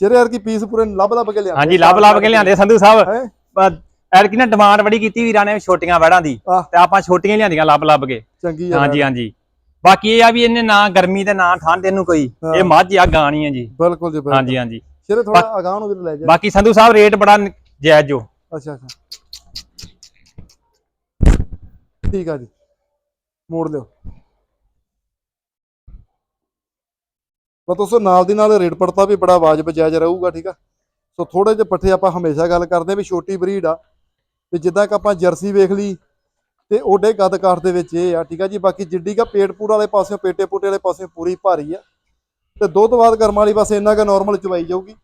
ਸ਼ੇਰੇ ਯਾਰ ਕੀ ਪੀਸ ਪੂਰੇ ਲੱਭ ਲੱਭ ਕੇ ਲਿਆ ਹਾਂਜੀ ਲੱਭ ਲੱਭ ਕੇ ਲਿਆਂਦੇ ਸੰਧੂ ਸਾਹਿਬ। ਹੈਂ? ਕੀ ਨਾ ਡਿਮਾਂਡ ਬੜੀ ਕੀਤੀ ਵੀਰਾਂ ਨੇ ਛੋਟੀਆਂ ਵੈੜਾਂ ਦੀ। ਤੇ ਆਪਾਂ ਛੋਟੀਆਂ ਲਿਆਂਦੀਆਂ ਲੱਭ ਲੱਭ ਕੇ। ਚੰਗੀ ਆ। ਹਾਂਜੀ ਹਾਂਜੀ। ਬਾਕੀ ਇਹ ਆ ਵੀ ਇਹਨੇ ਨਾ ਗਰਮੀ ਤੇ ਨਾ ਠੰਡ ਇਹਨੂੰ ਕੋਈ। ਹਾਂ। ਇਹ ਮੱਝ ਆ ਗਾਣੀ ਆ ਜੀ। ਬਿਲਕੁਲ ਜੀ ਹਾਂਜੀ ਹਾਂਜੀ। ਸ਼ੇਰੇ ਥੋੜਾ ਅਗਾਹ ਨੂੰ ਵੀ ਲੈ ਜਾ। ਬਾਕੀ ਸੰਧੂ ਸਾਹਿਬ ਰੇਟ ਬੜਾ ਜਾਇਜ਼ ਜੋ। ਅੱਛਾ ਅੱਛਾ। ਠੀਕ ਆ ਜੀ। ਮੋੜ ਲਿਓ। ਤਾਂ ਦੋਸਤੋ ਨਾਲ ਦੀ ਨਾਲ ਰੇਟ ਪੜਤਾ ਵੀ ਬੜਾ ਵਾਜਬ ਜਾਇਜ਼ ਰਹੂਗਾ ਠੀਕ ਆ? ਸੋ ਥੋੜੇ ਜਿਹੇ ਪੱਠੇ ਆਪਾਂ ਹਮੇਸ਼ਾ ਗੱਲ ਕਰਦੇ ਆ ਵੀ ਛੋਟੀ ਬਰੀਡ ਆ। ਤੇ ਜਿੱਦਾਂ ਕਿ ਆਪਾਂ ਜਰਸੀ ਵੇਖ ਲਈ ਤੇ ਓਡੇ ਕੱਦ ਕਾਠ ਦੇ ਵਿੱਚ ਇਹ ਆ ਠੀਕ ਆ ਜੀ? ਬਾਕੀ ਜਿੱਡੀ ਕਾ ਪੇਟ ਪੂੜ ਵਾਲੇ ਪਾਸੇ ਪੇਟੇ ਪੂਟੇ ਵਾਲੇ ਪਾਸੇ ਪੂਰੀ ਭਾਰੀ ਆ। ਤੇ ਦੁੱਧ ਬਾਅਦ ਕਰਮ ਵਾਲੀ ਬਸ ਇੰਨਾ ਕੁ ਨਾਰਮਲ ਚਵਾਈ ਜਾਊਗੀ।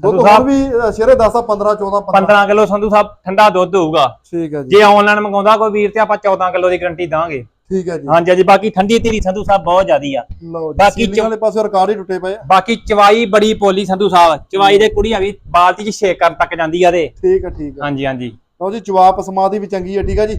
ਦੁੱਧ ਸਾਹਿਬ ਵੀ ਸ਼ੇਰੇ 10 15 14 15 15 ਕਿਲੋ ਸੰਧੂ ਸਾਹਿਬ ਠੰਡਾ ਦੁੱਧ ਹੋਊਗਾ। ਠੀਕ ਹੈ ਜੀ। ਜੇ ਆਨਲਾਈਨ ਮੰਗਾਉਂਦਾ ਕੋਈ ਵੀਰ ਤੇ ਆਪਾਂ 14 ਕਿਲੋ ਦੀ ਗਰੰਟੀ ਦਾਂਗੇ। ਠੀਕ ਹੈ ਜੀ। ਹਾਂਜੀ ਹਾਂਜੀ ਬਾਕੀ ਠੰਡੀ ਤੇਰੀ ਸੰਧੂ ਸਾਹਿਬ ਬਹੁਤ ਜ਼ਿਆਦੀ ਆ। ਲਓ ਜੀ ਬਾਕੀ ਸੀਲੀਆਂ ਵਾਲੇ ਪਾਸੇ ਰਿਕਾਰਡ ਹੀ ਟੁੱਟੇ ਪਏ ਆ। ਬਾਕੀ ਚਵਾਈ ਬੜੀ ਪੋਲੀ ਸੰਧੂ ਸਾਹਿਬ ਚਵਾਈ ਦੇ ਕੁੜੀ ਵੀ ਬਾਲਟੀ 'ਚ ਛੇਕ ਕਰਨ ਤੱਕ ਜਾਂਦੀ ਆ ਦੇ ਠੀਕ ਹੈ ਠੀਕ ਹੈ। ਹਾਂਜੀ ਹਾਂਜੀ। ਲਓ ਜੀ ਜਵਾਬ ਸਮਾਦੀ ਵੀ ਚੰਗੀ ਹੈ ਠੀਕ ਹੈ ਜੀ।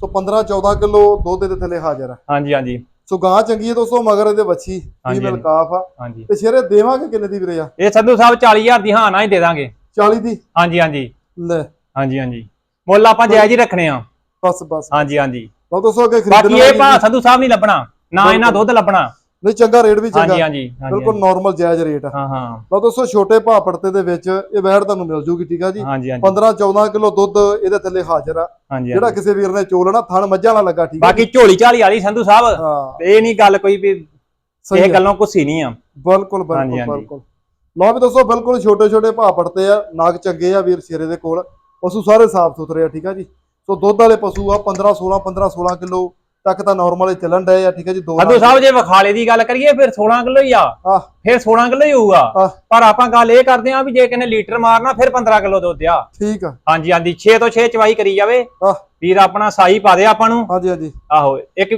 ਸੋ 15 14 ਕਿਲੋ ਦੁੱਧ ਦੇ ਥੱਲੇ ਹਾਜ਼ਰ ਆ ਹਾਂਜੀ ਹਾਂਜੀ। ਸੋ ਗਾਂ ਚੰਗੀ ਹੈ ਦੋਸਤੋ ਮਗਰ ਇਹਦੇ ਵੱਛੀ ਹਾਂਜੀ, ਫੀਮੇਲ ਹਾਂਜੀ। ਕਾਫ ਆ। ਹਾਂਜੀ। ਤੇ ਸ਼ੇਰੇ ਦੇਵਾਂਗੇ ਕਿੰਨੇ ਦੀ ਵੀਰੇ ਆ? ਇਹ ਸੰਧੂ ਸਾਹਿਬ 40000 ਦੀ ਹਾਂ ਨਾ ਹੀ ਦੇ ਦਾਂਗੇ। 40 ਦੀ? ਹਾਂਜੀ ਹਾਂਜੀ। ਲੈ। ਹਾਂਜੀ ਹਾਂਜੀ। ਮੁੱਲ ਆਪਾਂ ਜਾਇਜ਼ ਹੀ ਰੱਖਣੇ ਆ। ਬਸ ਬਸ। ਹਾਂਜੀ ਹਾਂਜੀ। ਲਓ ਦੋਸਤੋ ਅੱਗੇ ਬਾਕੀ ਖਰੀਦਣਾ ਇਹ ਭਾ ਸੰਧੂ ਸਾਹਿਬ ਨਹੀਂ ਲੱਭਣਾ ਨਾ ਇਹਨਾਂ ਦੁੱਧ ਲੱਭਣਾ। ਨਹੀਂ ਚੰਗਾ ਰੇਟ ਵੀ ਚੰਗਾ। ਹਾਂਜੀ ਹਾਂਜੀ ਬਿਲਕੁਲ ਨਾਰਮਲ ਜਾਇਜ਼ ਰੇਟ ਆ। ਹਾਂ ਹਾਂ। ਲਓ ਦੋਸਤੋ ਛੋਟੇ ਭਾਅ ਪੜਤੇ ਦੇ ਵਿੱਚ ਇਹ ਵੈੜ ਤੁਹਾਨੂੰ ਮਿਲ ਜੂਗੀ ਠੀਕ ਆ ਜੀ? ਹਾਂਜੀ ਹਾਂਜੀ। 15 14 ਕਿਲੋ ਦੁੱਧ ਇਹਦੇ ਥੱਲੇ ਹਾਜ਼ਰ ਆ। ਜਿਹੜਾ ਕਿਸੇ ਵੀਰ ਨੇ ਚੋਲਣਾ ਥਣ ਮੱਝਾਂ ਵਾਲਾ ਲੱਗਾ ਠੀਕ ਆ ਬਾਕੀ ਝੋਲੀ ਝਾਲੀ ਵਾਲੀ ਸੰਧੂ ਸਾਹਿਬ ਇਹ ਨਹੀਂ ਗੱਲ ਕੋਈ ਵੀ ਇਹ। ਗੱਲੋਂ ਕੁਸੀ ਨਹੀਂ ਆ। ਬਿਲਕੁਲ ਬਿਲਕੁਲ। ਬਿਲਕੁਲ। ਲਓ ਵੀ ਦੋਸਤੋ ਬਿਲਕੁਲ ਛੋਟੇ ਛੋਟੇ ਭਾਅ ਪੜਤੇ ਆ ਨਾਗ ਚੰਗੇ ਆ ਵੀਰ ਸ਼ੇਰੇ ਦੇ ਕੋਲ। ਪਸ਼ੂ ਸਾਰੇ ਸਾਫ਼ ਸੁਥਰੇ ਆ ਠੀਕ ਆ ਜੀ? ਸੋ ਦੁੱਧ ਵਾਲੇ ਪਸ਼ੂ ਆ 15 16 15 16 ਕਿਲੋ ਤੱਕ ਤਾਂ ਨਾਰਮਲ ਚੱਲਣ ਡਏ ਆ ਠੀਕ ਆ ਜੀ ਦੋ ਸੰਧੂ ਸਾਹਿਬ ਜੇ ਵਿਖਾਲੇ ਦੀ ਗੱਲ ਕਰੀਏ ਫਿਰ 16 ਕਿਲੋ ਹੀ ਆ। ਆਹ। ਫਿਰ 16 ਕਿਲੋ ਹੀ ਹੋਊਗਾ। ਆਹ। ਪਰ ਆਪਾਂ ਗੱਲ ਇਹ ਕਰਦੇ ਆ ਵੀ ਜੇ ਕਿਨੇ ਲੀਟਰ ਮਾਰਨਾ ਫਿਰ 15 ਕਿਲੋ ਦੁੱਧ ਆ। ਠੀਕ ਆ। ਹਾਂਜੀ ਹਾਂਜੀ 6 ਤੋਂ 6 ਚਵਾਈ ਕਰੀ ਜਾਵੇ। ਆਹ। ਵੀਰ ਆਪਣਾ ਸਾਈ ਪਾ ਦੇ ਆਪਾਂ ਨੂੰ। ਹਾਂਜੀ ਹਾਂਜੀ। ਆਹੋ ਇੱਕ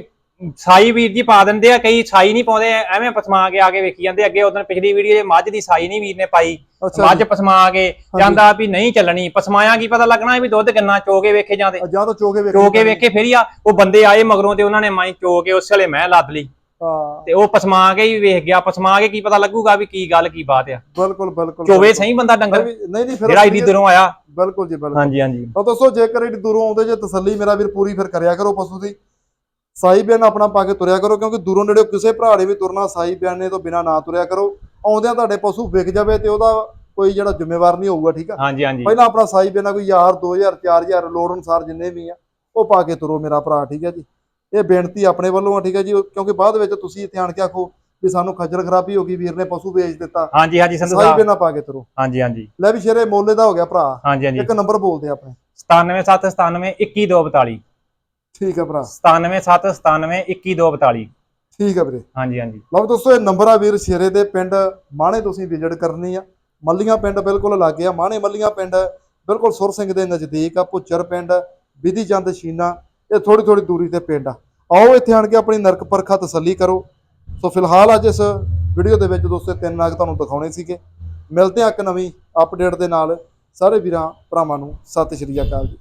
ਸਾਈ ਵੀਰ ਜੀ ਪਾ ਦਿੰਦੇ ਆ ਕਈ ਸਾਈ ਨਹੀਂ ਪਾਉਂਦੇ ਐਵੇਂ ਪਸਮਾ ਕੇ ਆ ਕੇ ਵੇਖੀ ਜਾਂਦੇ ਅੱਗੇ ਉਦੋਂ ਪਿਛਲੀ ਵੀਡੀਓ 'ਚ ਮੱਝ ਦੀ ਸਾਈ ਨਹੀਂ ਵੀਰ ਨੇ ਪਾਈ ਮੱਝ ਪਸਮਾ ਕੇ ਜਾਂਦਾ ਵੀ ਨਹੀਂ ਚੱਲਣੀ ਪਸਮਾਇਆ ਕੀ ਪਤਾ ਲੱਗਣਾ ਵੀ ਦੁੱਧ ਕਿੰਨਾ ਚੋ ਕੇ ਵੇਖੇ ਜਾਂਦੇ। ਜੀ। ਤਾਂ ਚੋਗੇ ਵੇਖ ਚੋ ਕੇ ਵੇਖੇ ਫਿਰ ਆ ਉਹ ਬੰਦੇ ਆਏ ਮਗਰੋਂ ਤੇ ਉਹਨਾਂ ਨੇ ਮਾਈ ਚੋ ਕੇ ਉਸ ਵੇਲੇ ਮੈਂ ਲੱਦ ਲਈ। ਹਾਂ। ਤੇ ਉਹ ਪਸਮਾ ਕੇ ਹੀ ਵੇਖ ਗਿਆ ਪਸਮਾ ਕੇ ਕੀ ਪਤਾ ਲੱਗੂਗਾ ਵੀ ਕੀ ਗੱਲ ਕੀ ਬਾਤ ਆ। ਬਿਲਕੁਲ ਬਿਲਕੁਲ ਚੋਵੇ ਸਹੀ ਬੰਦਾ ਡੰਗਰ? ਨਹੀਂ ਨਹੀਂ ਫਿਰ ਜਿਹੜਾ ਏਡੀ ਦੂਰੋਂ ਆਇਆ। ਬਿਲਕੁਲ ਜੀ ਬਿਲਕੁਲ। ਹਾਂਜੀ ਹਾਂਜੀ। ਤਾਂ ਦੋਸਤੋ ਜੇਕਰ ਏਡੀ ਦੂਰੋਂ ਆਉਂਦੇ ਜੇ ਤਸੱਲੀ ਮੇਰਾ ਵੀਰ ਪੂਰੀ ਫਿਰ ਕਰਿਆ ਕਰੋ ਪਸ਼ੂ ਦੀ। ਸਾਈ ਬਿਆਨ ਆਪਣਾ ਪਾ ਕੇ ਤੁਰਿਆ ਕਰੋ ਕਿਉਂਕਿ ਦੂਰੋਂ ਨੇੜੇ ਕਿਸੇ ਭਰਾ ਨੇ ਵੀ ਤੁਰਨਾ ਸਾਈ ਬਿਆਨੇ ਤੋਂ ਬਿਨਾ ਨਾ ਤੁਰਿਆ ਕਰੋ। ਆਉਂਦਿਆਂ ਤੁਹਾਡੇ ਪਸ਼ੂ ਵਿਕ ਜਾਵੇ ਤੇ ਉਹਦਾ ਕੋਈ ਜਿਹੜਾ ਜ਼ਿੰਮੇਵਾਰ ਨਹੀਂ ਹੋਊਗਾ ਠੀਕ ਆ? ਹਾਂਜੀ ਹਾਂਜੀ। ਪਹਿਲਾਂ ਆਪਣਾ ਸਾਈ ਬਿਆਨਾ ਕੋਈ 1000 2000 4000 ਲੋੜ ਅਨੁਸਾਰ ਜਿੰਨੇ ਵੀ ਆ ਉਹ ਪਾ ਕੇ ਤੁਰੋ ਮੇਰਾ ਭਰਾ ਠੀਕ ਹੈ ਜੀ? ਇਹ ਬੇਨਤੀ ਆਪਣੇ ਵੱਲੋਂ ਆ ਠੀਕ ਹੈ ਜੀ? ਕਿਉਂਕਿ ਬਾਅਦ ਵਿੱਚ ਤੁਸੀਂ ਇੱਥੇ ਆਣ ਕੇ ਆਖੋ ਵੀ ਸਾਨੂੰ ਖੱਜਲ ਖਰਾਬੀ ਹੋ ਗਈ ਵੀਰ ਨੇ ਪਸ਼ੂ ਵੇਚ ਦਿੱਤਾ। ਹਾਂਜੀ ਹਾਂਜੀ ਸੰਧੂ ਸਾਈ ਬਿਆਨਾ ਪਾ ਕੇ ਤੁਰੋ। ਹਾਂਜੀ ਹਾਂਜੀ। ਲੈ ਵੀ ਸ਼ੇਰੇ ਮੋਲੇ ਦਾ ਹੋ ਗਿਆ ਭਰਾ। ਹਾਂਜੀ ਹਾਂਜੀ। ਇੱਕ ਨੰਬਰ ਬੋਲਦੇ ਆਪਣੇ। 97797 21242 ਠੀਕ ਹੈ ਭਰਾ। 97797 21242 ਠੀਕ ਆ ਵੀਰੇ। ਹਾਂਜੀ ਹਾਂਜੀ। ਲਓ ਦੋਸਤੋ ਇਹ ਨੰਬਰ ਆ ਵੀਰ ਸ਼ੇਰੇ ਦੇ ਪਿੰਡ ਮਾਣੇ ਤੁਸੀਂ ਵਿਜ਼ਿਟ ਕਰਨੀ ਆ। ਮੱਲੀਆਂ ਪਿੰਡ ਬਿਲਕੁਲ ਲਾਗੇ ਆ ਮਾਣੇ ਮੱਲੀਆਂ ਪਿੰਡ ਬਿਲਕੁਲ ਸੁਰ ਸਿੰਘ ਦੇ ਨਜ਼ਦੀਕ ਆ ਭੁੱਚਰ ਪਿੰਡ ਵਿਧੀ ਚੰਦ ਸ਼ੀਨਾ ਇਹ ਥੋੜੀ ਥੋੜੀ ਦੂਰੀ ਤੇ ਪਿੰਡ ਆ। ਆਓ ਇੱਥੇ ਆਣ ਕੇ ਆਪਣੀ ਨਰਕ ਪਰਖਾ ਤਸੱਲੀ ਕਰੋ। ਸੋ ਫਿਲਹਾਲ ਅੱਜ ਇਸ ਵੀਡੀਓ ਦੇ ਵਿੱਚ ਦੋਸਤੋ ਤਿੰਨ ਨਾਗ ਤੁਹਾਨੂੰ ਦਿਖਾਉਣੇ ਸੀਗੇ। ਮਿਲਦੇ ਆ ਇੱਕ ਨਵੀਂ ਅਪਡੇਟ ਦੇ ਨਾਲ। ਸਾਰੇ ਵੀਰਾਂ ਭਰਾਵਾਂ ਨੂੰ ਸਤਿ ਸ਼੍ਰੀ ਅਕਾਲ ਜੀ।